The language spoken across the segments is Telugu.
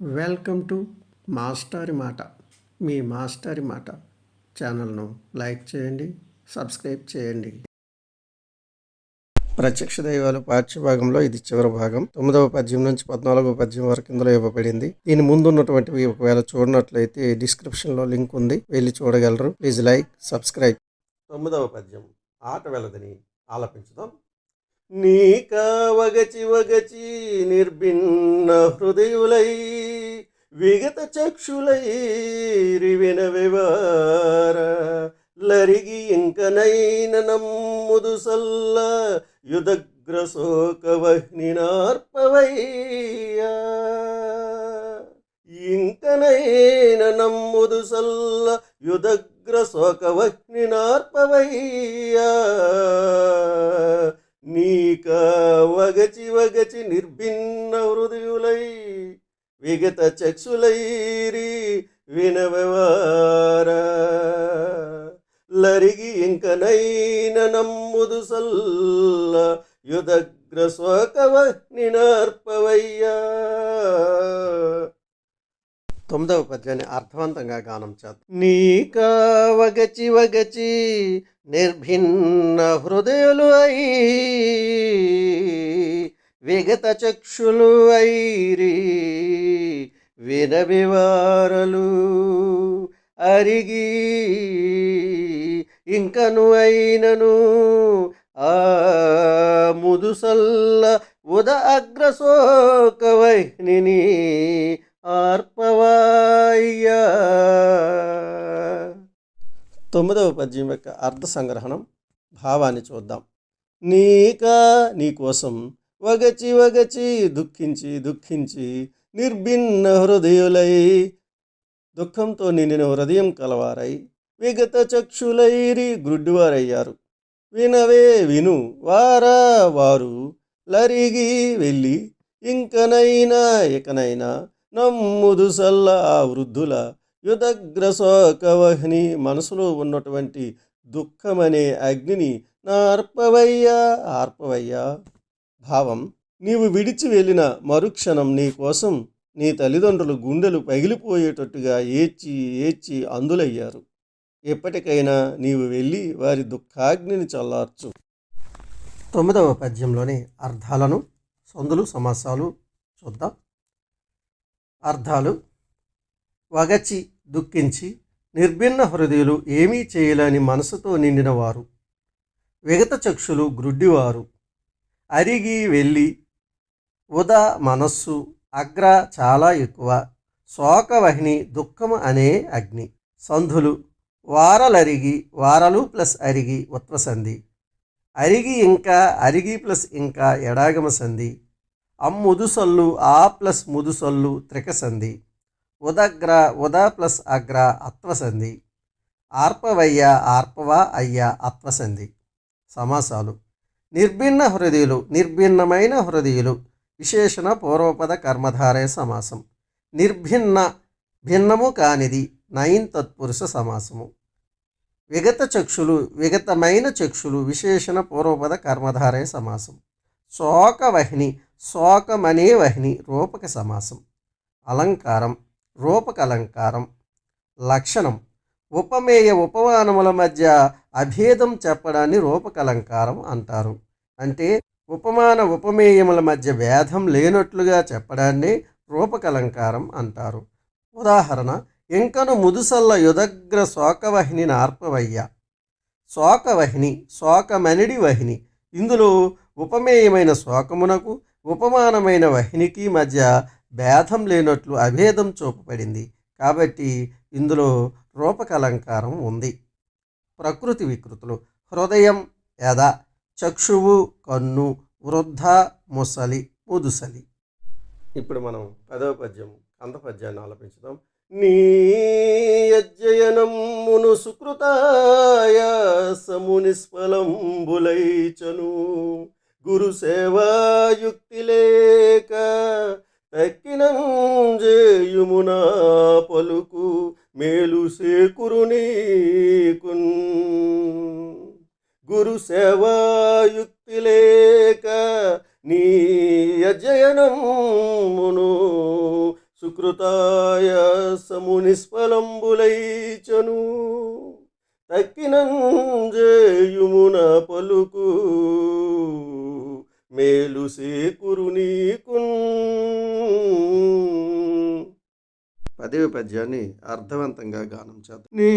వెల్కమ్ టు మాస్టారి మాట మీ మాస్టారి మాట. ఛానల్ను లైక్ చేయండి సబ్స్క్రైబ్ చేయండి. ప్రత్యక్ష దైవాలు పాఠ్యభాగంలో ఇది చివరి భాగం. తొమ్మిదవ పద్యం నుంచి పద్నాలుగవ పద్యం వరకు ఇందులో ఇవ్వబడింది. దీని ముందున్నటువంటివి ఒకవేళ చూడనట్లయితే డిస్క్రిప్షన్లో లింక్ ఉంది. వెళ్ళి చూడగలరు. Please like subscribe. తొమ్మిదవ పద్యం. ఆట వెలదని ఆలపించుదాం. నీక వగచి వగచి నిర్భిన్న హృదయులై విగత చక్షులైరివిన వివార లరిగి ఇంకనైన నమ్ముదు సల్ల యుదగ్ర శోక ఇంకనైన నమ్ముదు సల్ల యుదగ్ర శోక నీక వగచి వగచి నిర్భిన్న హృదయులై విగత చక్షులైరి వినవవార. లరిగి ఇంకనైన నమ్ముదు సల్ల యుదగ్ర స్వకవ నినార్పవయ్యా. తొమ్మిదవ పద్యాన్ని అర్థవంతంగా గానం చేద్దాం. నీక వగచి వగచి నిర్భిన్న హృదయులు అయి విగత చక్షులు ఐరి వినవివారలు అరిగి ఇంకను అయినను ఆ ముదుసల్ల ఉద అగ్రశోకవైని ఆర్పవాయ్యా. తొమ్మిదవ పద్యం యొక్క అర్థ సంగ్రహణం భావాన్ని చూద్దాం. నీక నీకోసం వగచి వగచి దుఃఖించి దుఃఖించి నిర్భిన్న హృదయులై దుఃఖంతో నిండిన హృదయం కలవారై విగత చక్షులైరి గ్రుడ్డివారయ్యారు వినవే విను వారా వారు లరిగి వెళ్ళి ఇంకనైనా ఇకనైనా నమ్ముదు సల్ల ఆ వృద్ధుల యుదగ్ర శోకవహ్ని మనసులో ఉన్నటువంటి దుఃఖమనే అగ్నిని నా ఆర్పవయ్యా ఆర్పవయ్యా. భావం నీవు విడిచి వెళ్ళిన మరుక్షణం నీకోసం నీ తల్లిదండ్రులు గుండెలు పగిలిపోయేటట్టుగా ఏడ్చి ఏడ్చి అందులయ్యారు. ఎప్పటికైనా నీవు వెళ్ళి వారి దుఃఖాగ్నిని చల్లార్చు. తొమ్మిదవ పద్యంలోని అర్థాలను సందులు సమాసాలు చూద్దాం. అర్థాలు వగచి దుఃఖించి నిర్భిన్న హృదయులు ఏమీ చేయలేని మనసుతో నిండిన వారు విగత చక్షులు గ్రుడ్డివారు. అరిగి వెళ్ళి ఉద మనస్సు అగ్ర చాలా ఎక్కువ శోకవహిని దుఃఖము అనే అగ్ని. సంధులు వారలరిగి వారలు ప్లస్ అరిగి ఉత్వసంధి అరిగి ఇంకా అరిగి ప్లస్ ఇంకా ఎడాగమ సంధి. అమ్ముదుసల్లు ఆ ప్లస్ ముదుసల్లు త్రికసంధి ఉదగ్ర ఉద ప్లస్ అగ్ర అత్వసంధి ఆర్పవయ్య ఆర్పవ అయ్య అత్వసంధి సమాసాలు. నిర్భిన్న హృదయులు నిర్భిన్నమైన హృదయులు. విశేషణ పూర్వపద కర్మధారయ సమాసం. నిర్భిన్న భిన్నము కానిది నైన్ తత్పురుష సమాసము. విగత చక్షులు విగతమైన చక్షులు విశేషణ పూర్వపద కర్మధారయ సమాసం. శోకవహిని శోకమనే వహిని రూపక సమాసం. అలంకారం రూపక అలంకారం. లక్షణం ఉపమేయ ఉపమానముల మధ్య అభేదం చెప్పడాన్ని రూపకలంకారం అంటారు. అంటే ఉపమాన ఉపమేయముల మధ్య భేదం లేనట్లుగా చెప్పడాన్ని రూపకలంకారం అంటారు. ఉదాహరణ ఇంకను ముదుసల్ల యుదగ్ర శోకవహిని నార్పవయ్య. శోకవహిని శోకమనిడి వహిని. ఇందులో ఉపమేయమైన శోకమునకు ఉపమానమైన వహినికి మధ్య భేదం లేనట్లు అభేదం చూపబడింది. కాబట్టి ఇందులో రూపకలంకారం ఉంది. ప్రకృతి వికృతులు. హృదయం ఎద చక్షువు కన్ను వృద్ధ ముసలి ముదుసలి. ఇప్పుడు మనం పదవ పద్యం కంద పద్యాన్ని ఆలపించుదాం. నీ అజ్జయనమును సుకృతాయ సమునిస్ఫలంబులైచను గురు సేవాయుక్తి లేక తక్కినంజేయుమునా పలుకు. మేలు సేకురు నీకున్. గురు సేవాయుక్తి లేక నీ అజయనమును సుకృతాయ సుకృతాయాసము నిష్ఫలంబులైచను. తక్కినంజేయుమున పలుకు మేలు సేకురు నీకున్. పదవి పద్యాన్ని అర్థవంతంగా గానం చేద్దాం. నీ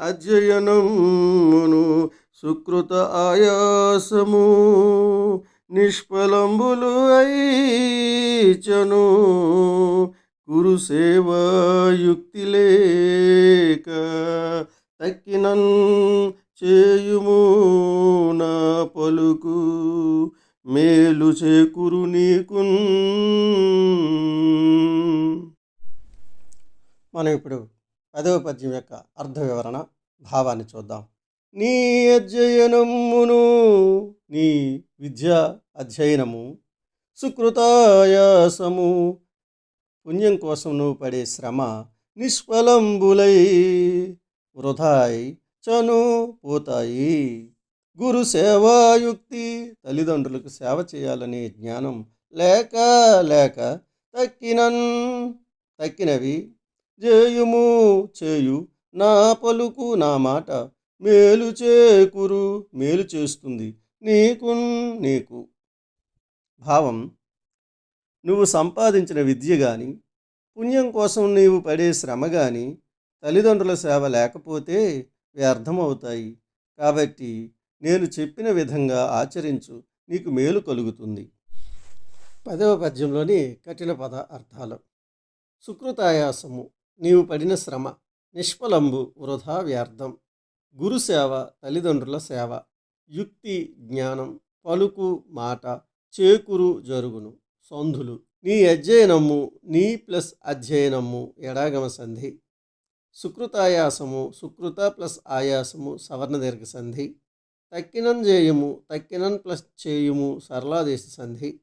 అధ్యయనమును సుకృత ఆయాసము నిష్ఫలంబులు అయిచను. గురుసేవ యుక్తి లేక తక్కినన్ చేయుము నా పలుకు. మేలు చేకురు నీకున్ మనం ఇప్పుడు పదవ పద్యం యొక్క అర్థ వివరణ భావాన్ని చూద్దాం. నీ అధ్యయనమును నీ విద్య అధ్యయనము సుకృతాయాసము పుణ్యం కోసం నువ్వు పడే శ్రమ నిష్ఫలంబులై వృధాయి చను పోతాయి. గురు సేవాయుక్తి తల్లిదండ్రులకు సేవ చేయాలనే జ్ఞానం లేక లేక తక్కినన్ తక్కినవి జేయుము చేయు. నా పలుకు నా మాట మేలు చేకురు మేలు చేస్తుంది నీకు నీకు. భావం నువ్వు సంపాదించిన విద్య కానీ పుణ్యం కోసం నీవు పడే శ్రమ కానీ తల్లిదండ్రుల సేవ లేకపోతే వ్యర్థమవుతాయి. కాబట్టి నేను చెప్పిన విధంగా ఆచరించు నీకు మేలు కలుగుతుంది. పదవ పద్యంలోని కఠిన పద అర్థాలు సుకృతాయాసము. నీవు పడిన శ్రమ నిష్ఫలంబు వృధా వ్యర్థం గురుసేవ తల్లిదండ్రుల సేవ యుక్తి జ్ఞానం పలుకు మాట చేకురు జరుగును సంధులు. నీ అధ్యయనము నీ ప్లస్ అధ్యయనము ఎడాగమ సంధి. సుకృతాయాసము సుకృత ప్లస్ ఆయాసము సవర్ణ దీర్ఘ సంధి. తక్కినం జేయము తక్కినన్ ప్లస్ చేయుము సరళాదేశ సంధి.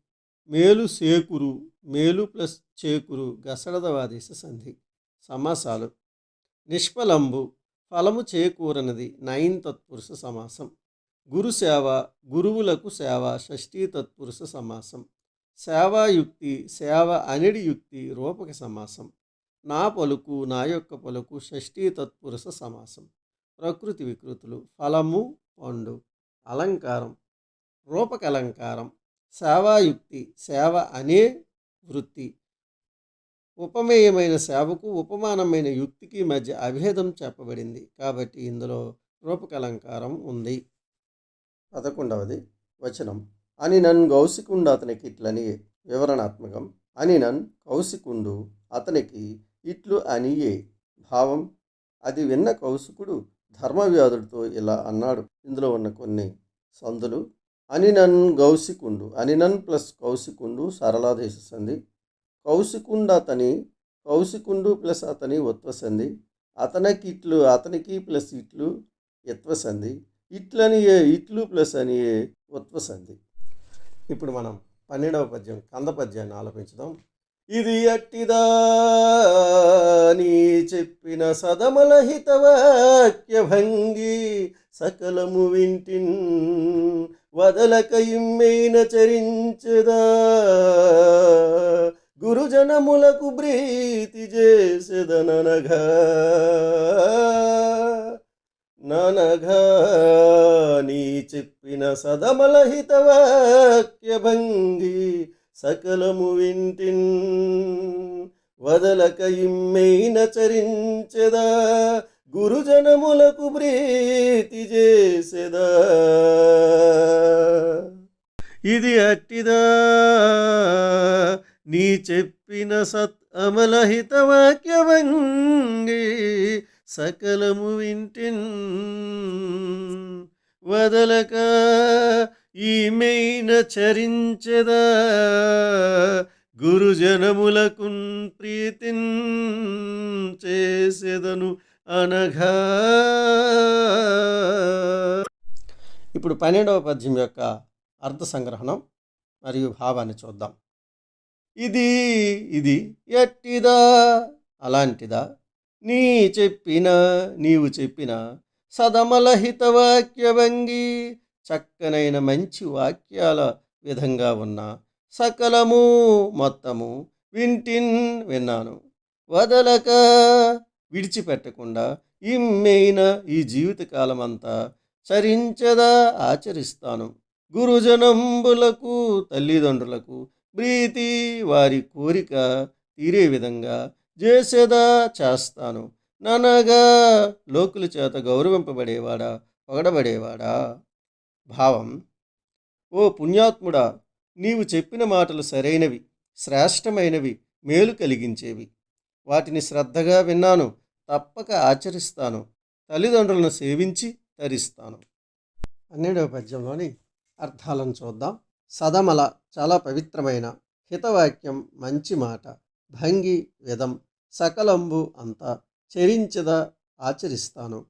మేలు సేకురు మేలు ప్లస్ చేకురు గసడదవాదేశ సంధి. సమాసాలు. నిష్ఫలంబు ఫలము చేకూరనది నైన్ తత్పురుష సమాసం. గురు సేవ గురువులకు సేవ షష్ఠీ తత్పురుష సమాసం. సేవాయుక్తి సేవ అనిడి యుక్తి రూపక సమాసం. నా పలుకు నా యొక్క పలుకు షష్ఠీ తత్పురుష సమాసం. ప్రకృతి వికృతులు ఫలము పండు. అలంకారం రూపక అలంకారం. సేవాయుక్తి సేవ అనే వృత్తి. ఉపమేయమైన సేవకు ఉపమానమైన యుక్తికి మధ్య అభేదం చెప్పబడింది. కాబట్టి ఇందులో రూపకలంకారం ఉంది. పదకొండవది వచనం. అని నన్ను గౌసికుండు అతనికి ఇట్లని వివరణాత్మకం. అని నన్ కౌశికుండు అతనికి ఇట్లు అనియే భావం. అది విన్న కౌశికుడు ధర్మవ్యాధుడితో ఇలా అన్నాడు. ఇందులో ఉన్న కొన్ని సందులు. అనినన్ గౌసికుండు. అనినన్ ప్లస్ కౌశికుండు సరళాదేశ సంధి. కౌశికుండు అతని కౌశికుండు ప్లస్ అతని ఉత్వసంధి అతనికి ఇట్లు అతనికి ప్లస్ ఇట్లు యత్వసంధి. ఇట్లని ఏ ఇట్లు ప్లస్ అని ఏ ఉత్వసంధి ఇప్పుడు మనం పన్నెండవ పద్యం కంద పద్యాన్ని ఆలపించుదాం. ఇది అట్టిదా నీ చెప్పిన సదమల హితవాక్య భంగి సకలము వింటిన్ వదలక ఇమ్మైన చరించదా గురుజనములకు ప్రీతి చేసేదననగా ననగా నీ చెప్పిన సదమలహిత వాక్యభంగి భంగి సకలము వింటిన్. వదలక ఇమ్మైన చరించెదా గురుజనములకు ప్రీతి చేసేదా. ఇది అట్టిదా? నీ చెప్పిన సత్ అమలహిత వాక్యవంగి సకలము వింటిన్. వదలక ఈమెయిన చరించెదా గురుజనములకు ప్రీతిన్ చేసెదను అనఘా. ఇప్పుడు పన్నెండవ పద్యం యొక్క అర్థ సంగ్రహణం మరియు భావాన్ని చూద్దాం. ఇది ఇది ఎట్టిదా? అలాంటిదా? నీ చెప్పిన నీవు చెప్పిన సదమలహిత వాక్యవంగి చక్కనైన మంచి వాక్యాల విధంగా ఉన్న సకలము మొత్తము వింటిన్ విన్నాను. వదలక విడిచిపెట్టకుండా ఇమ్మైన ఈ జీవితకాలమంతా చరించదా? ఆచరిస్తాను. గురుజనంబులకు తల్లిదండ్రులకు ప్రీతి వారి కోరిక తీరే విధంగా చేసేదా చేస్తాను. ననగా లోకుల చేత గౌరవింపబడేవాడా పొగడబడేవాడా? భావం ఓ పుణ్యాత్ముడా నీవు చెప్పిన మాటలు సరైనవి శ్రేష్టమైనవి మేలు కలిగించేవి. వాటిని శ్రద్ధగా విన్నాను తప్పక ఆచరిస్తాను తల్లిదండ్రులను సేవించి తరిస్తాను. పన్నెండవ పద్యంలోని అర్థాలను చూద్దాం. సదమల చాలా పవిత్రమైన హితవాక్యం మంచి మాట. భంగి విధం సకలంబు అంతా చరించద ఆచరిస్తాను.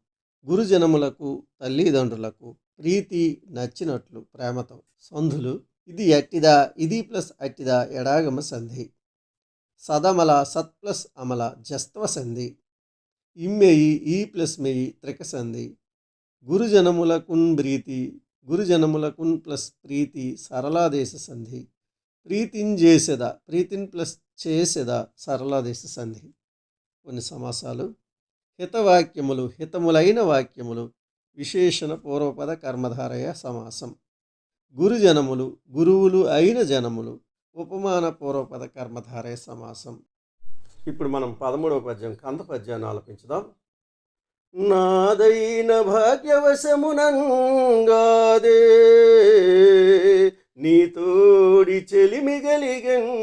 గురుజనములకు తల్లిదండ్రులకు ప్రీతి నచ్చినట్లు ప్రేమతో. సంధులు ఇది అట్టిదా ఇది ప్లస్ అట్టిదా ఎడాగమ సంధి. సదమల సత్ ప్లస్ అమల జస్త్వ సంధి. ఇమ్మేయి ఈ ప్లస్ మేయి త్రిక సంధి గురుజనములకున్ ప్రీతి గురుజనములకున్ ప్లస్ ప్రీతి సరళాదేశ సంధి. ప్రీతింజేసెద ప్రీతిన్ ప్లస్ చేసెద సరళాదేశ సంధి. కొన్ని సమాసాలు. హితవాక్యములు హితములైన వాక్యములు విశేషణ పూర్వపద కర్మధారయ సమాసం. గురుజనములు గురువులు అయిన జనములు ఉపమాన పూర్వపద కర్మధారయ సమాసం. ఇప్పుడు మనం పదమూడవ పద్యం కంద పద్యాన్ని ఆలపించుదాం. నాదైన భాగ్యవశమునంగాదే నీతోడి చెలిమిగలిగన్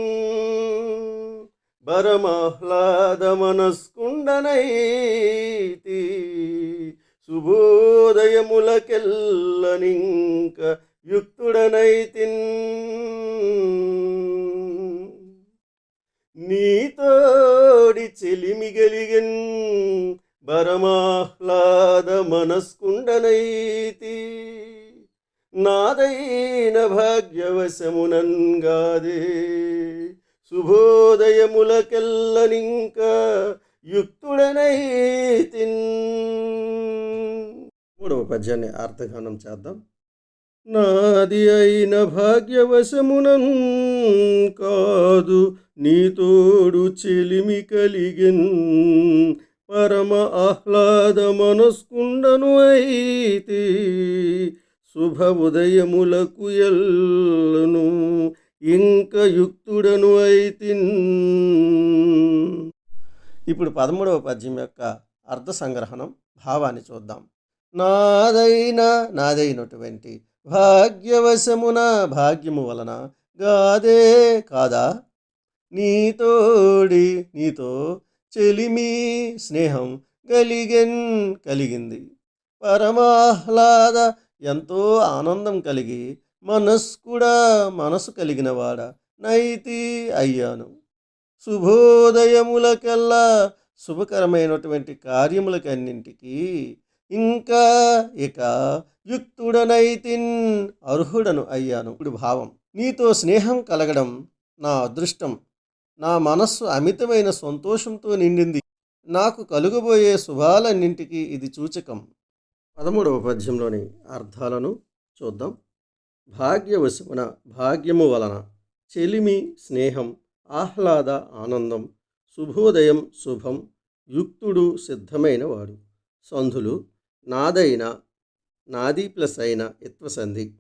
బరమాహ్లాద మనస్కుండనైతి శుభోదయములకెల్లనింక యుక్తుడనైతిన్. పద్యాన్ని అర్థగానం చేద్దాం. నాది అయిన భాగ్యవశమునం కాదు నీతోడు చెలిమి కలిగిన్ పరమ ఆహ్లాద మనస్కుండను అయితే శుభ ఉదయములకు ఎల్లును ఇంక యుక్తుడను అయితే ఇప్పుడు పదమూడవ పద్యం యొక్క అర్థ సంగ్రహణం భావాన్ని చూద్దాం. నాదైన నాదైనటువంటి భాగ్యవశమున భాగ్యము వలన గాదే కాదా? నీతోడి నీతో చెలిమి స్నేహం కలిగెన్ కలిగింది. పరమాహ్లాద ఎంతో ఆనందం కలిగి మనస్కుడా కూడా మనసు కలిగినవాడ నైతి అయ్యాను. శుభోదయములకల్లా శుభకరమైనటువంటి కార్యములకన్నింటికీ ఇంకా ఇక యుక్తుడనైతిన్ అర్హుడను అయ్యాను. ఇప్పుడు భావం. నీతో స్నేహం కలగడం నా అదృష్టం. నా మనస్సు అమితమైన సంతోషంతో నిండింది. నాకు కలుగబోయే శుభాలన్నింటికి ఇది సూచకం. పదమూడవ పద్యంలోని అర్థాలను చూద్దాం. భాగ్యవశమున భాగ్యము వలన చెలిమి స్నేహం ఆహ్లాద ఆనందం శుభోదయం శుభం యుక్తుడు సిద్ధమైనవాడు. సంధులు నాదైన నాది ప్లస్ అయిన ఇత్వసంధి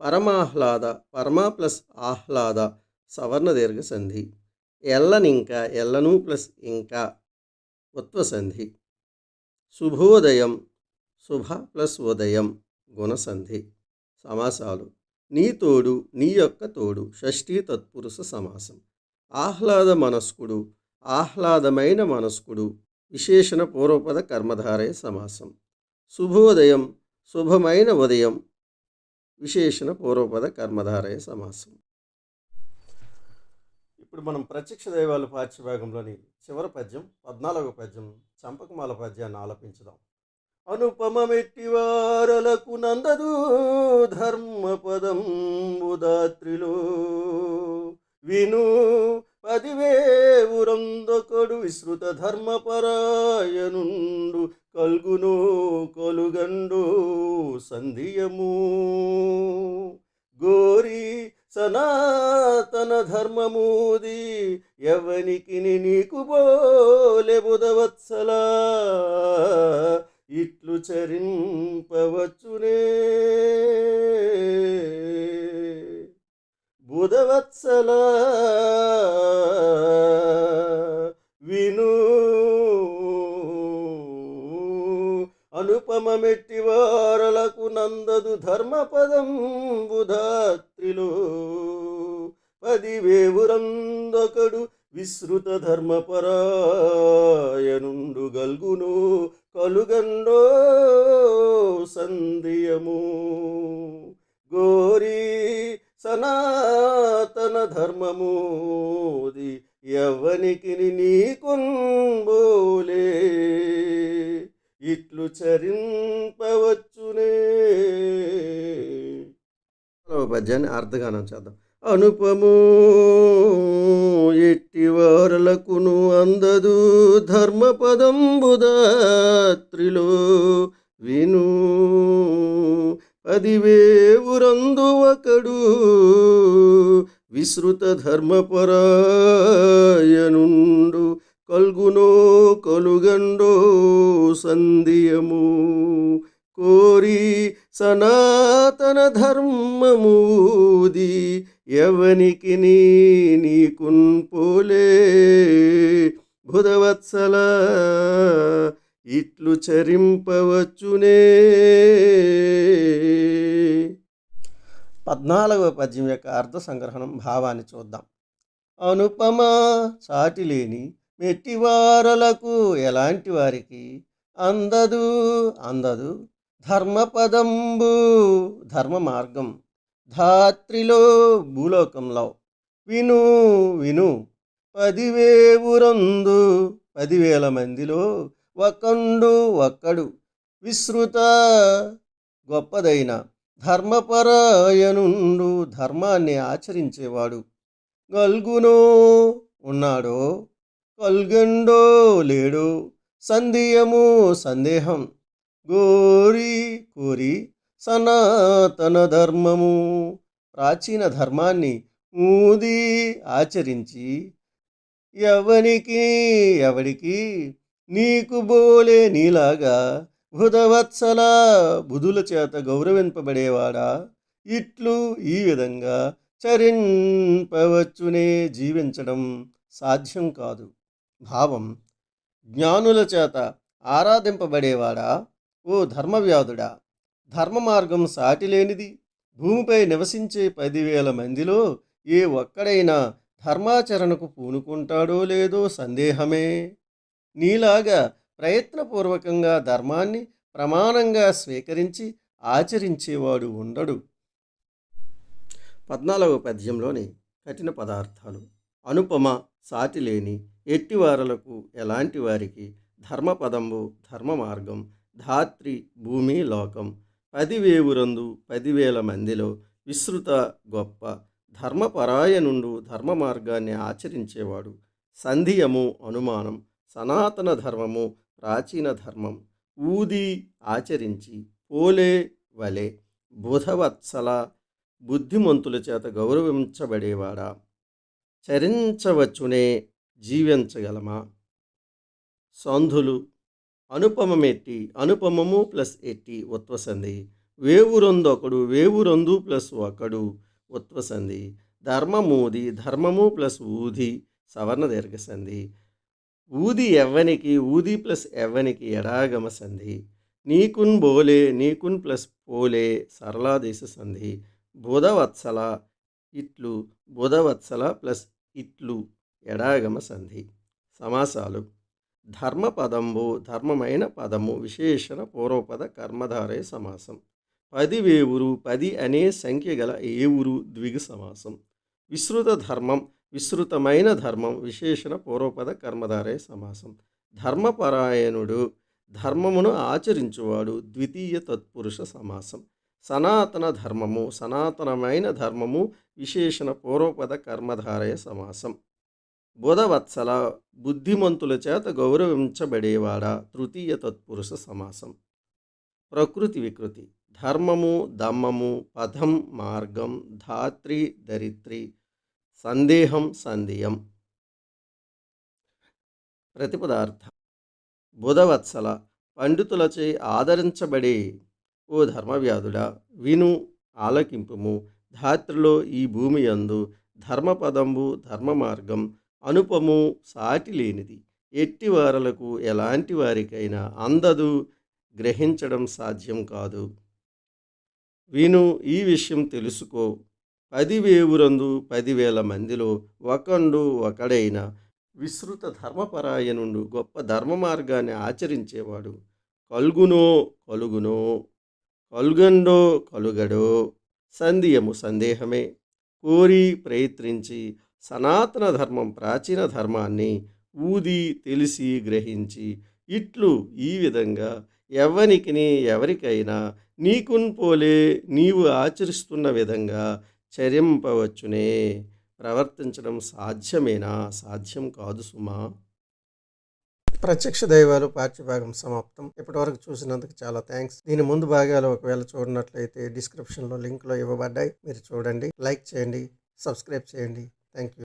పరమాహ్లాద పరమా ప్లస్ ఆహ్లాద సవర్ణ దీర్ఘ సంధి. ఎల్లనింక ఎల్లను ప్లస్ ఇంకా ఉత్వసంధి శుభోదయం శుభ ప్లస్ ఉదయం గుణసంధి సమాసాలు. నీ తోడు నీ యొక్క తోడు షష్ఠీ తత్పురుష సమాసం. ఆహ్లాద మనస్కుడు ఆహ్లాదమైన మనస్కుడు విశేషణ పూర్వపద కర్మధారయ సమాసం. శుభోదయం శుభమైన ఉదయం. విశేషణ పూర్వపద కర్మధారయ సమాసం. ఇప్పుడు మనం ప్రత్యక్ష దైవాలు పాఠ్యభాగంలోని చివరి పద్యం పద్నాలుగో పద్యం చంపకమాల పద్యాన్ని ఆలపించుదాం. అనుపమమెట్టివారలకు నందదు ధర్మపదం ఉదాత్రిలో. విను పదివేవురందొకడు విశ్రుత ధర్మపరాయనుండు కల్గును కొలుగండు సంధియము. గోరి సనాతన ధర్మమూది ఎవనికి నీకు బోలె బుధవత్సలా? ఇట్లు చరింపవచ్చునే. బుధవత్సల విను. అనుపమమెట్టి వారలకు నందదు ధర్మపదం బుధాత్రిలో. పదివేవురందొకడు విశ్రుత ధర్మపరాయనుండు గల్గును కలుగండో సంధియము గోరీ సనాతన ధర్మమూది ఎవనికి నీకుంబోలే. ఇట్లు చరింపవచ్చునే. పద్యాన్ని అర్థగానం చేద్దాం. అనుపము ఎట్టి వారలకును అందదు ధర్మపదంబుదాత్రిలో విను. పదివేవురందు ఒకడు విస్తృత ధర్మపరాయనుండు. కల్గునో కలుగండో సంధియము. కోరి సనాతన ధర్మమూది ఎవనికి నీకున్ పోలే బుధవత్సల ఇట్లు చరింపవచ్చునే. పద్నాలుగవ పద్యం యొక్క అర్థ సంగ్రహణం భావాన్ని చూద్దాం. అనుపమ చాటిలేని మెట్టివారలకు ఎలాంటి వారికి అందదు అందదు. ధర్మపదంబు ధర్మ మార్గం. ధాత్రిలో భూలోకంలో. విను విను. పదివేవురందు పదివేల మందిలో ఒకండు ఒక్కడు విస్తృత గొప్పదైన ధర్మపరాయనుండు ధర్మాన్ని ఆచరించేవాడు. గల్గునో ఉన్నాడో? కల్గండో లేడు? సందేహము సందేహం. గోరి కోరి సనాతన ధర్మము. ప్రాచీన ధర్మాన్ని మూది ఆచరించి ఎవనికి ఎవడికి నీకు బోలే నీలాగా బుధవత్సల బుధుల చేత గౌరవింపబడేవాడా? ఇట్లు ఈ విధంగా చరింపవచ్చునే జీవించడం సాధ్యం కాదు. భావం జ్ఞానుల చేత ఆరాధింపబడేవాడా? ఓ ధర్మవ్యాధుడా! ధర్మ మార్గం సాటిలేనిది. భూమిపై నివసించే పదివేల మందిలో ఏ ఒక్కడైనా ధర్మాచరణకు పూనుకుంటాడో లేదో సందేహమే. నీలాగా ప్రయత్నపూర్వకంగా ధర్మాన్ని ప్రమాణంగా స్వీకరించి ఆచరించేవాడు ఉండడు. పద్నాలుగవ పద్యంలోని కఠిన పదార్థాలు అనుపమ సాటిలేని ఎట్టివారలకు ఎలాంటి వారికి ధర్మపదంబు ధర్మ మార్గం ధాత్రి భూమి లోకం పదివేవురందు పదివేల మందిలో విస్తృత గొప్ప ధర్మపరాయనుండు ధర్మ మార్గాన్ని ఆచరించేవాడు. సంధియము అనుమానం సనాతన ధర్మము ప్రాచీన ధర్మం ఊది ఆచరించి పోలే వలె బుధవత్సల బుద్ధిమంతుల చేత గౌరవించబడేవాడా? చరించవచ్చునే జీవించగలమా? సంధులు అనుపమం ఎట్టి అనుపమము ప్లస్ ఎట్టి ఉత్వసంధి. వేవురొందొకడు వేవురొందు ప్లస్ ఒకడు ఉత్వసంది ధర్మమూది ధర్మము ప్లస్ ఊది సవర్ణ దీర్ఘసంధి ఊది ఎవ్వనికి ఊది ప్లస్ ఎవ్వనికి ఎడాగమ సంధి. నీకున్ బోలే నీకున్ ప్లస్ పోలే సరళాదేశ సంధి. బుధవత్సల ఇట్లు బుధవత్సల ప్లస్ ఇట్లు ఎడాగమ సంధి. సమాసాలు. ధర్మపదంబు ధర్మమైన పదము విశేషణ పూర్వపద కర్మధారే సమాసం. పది వేవురు పది అనే సంఖ్య గల ఏవురు ద్విగు సమాసం. విస్తృత ధర్మం విస్తృతమైన ధర్మం విశేషణ పూర్వపద కర్మధారే సమాసం. ధర్మపరాయణుడు ధర్మమును ఆచరించువాడు ద్వితీయ తత్పురుష సమాసం. సనాతన ధర్మము సనాతనమైన ధర్మము విశేషణ పూర్వపద కర్మధారయ సమాసం. బుధవత్సల బుద్ధిమంతుల చేత గౌరవించబడేవాడా తృతీయ తత్పురుష సమాసం. ప్రకృతి వికృతి. ధర్మము దమ్మము పథం మార్గం ధాత్రి దరిత్రి సందేహం సందేయం. ప్రతిపదార్థ. బుధవత్సల పండితులచే ఆదరించబడే ఓ ధర్మవ్యాధుడా విను ఆలకింపుము. ధాత్రిలో ఈ భూమి యందు ధర్మపదంబు ధర్మ మార్గం అనుపము సాటి లేనిది ఎట్టి వారలకు ఎలాంటి వారికైనా అందదు గ్రహించడం సాధ్యం కాదు. విను ఈ విషయం తెలుసుకో. పదివేవురందు పదివేల మందిలో ఒకండు ఒకడైన విస్తృత ధర్మపరాయణుడు గొప్ప ధర్మ మార్గాన్ని ఆచరించేవాడు. కలుగునో కలుగునో కలుగండో కలుగడో సందేయము సందేహమే. కోరి ప్రయత్నించి సనాతన ధర్మం ప్రాచీన ధర్మాన్ని ఊది తెలిసి గ్రహించి ఇట్లు ఈ విధంగా ఎవ్వనికిని ఎవరికైనా నీకున్ పోలే నీవు ఆచరిస్తున్న విధంగా చరింపవచ్చునే ప్రవర్తించడం సాధ్యమేనా? సాధ్యం కాదు సుమా. ప్రత్యక్ష దైవాలు పాఠ్యభాగం సమాప్తం. ఇప్పటివరకు చూసినందుకు చాలా థ్యాంక్స్. దీని ముందు భాగాలు ఒకవేళ చూడనట్లయితే డిస్క్రిప్షన్లో లింక్లో ఇవ్వబడ్డాయి. మీరు చూడండి లైక్ చేయండి సబ్స్క్రైబ్ చేయండి. Thank you.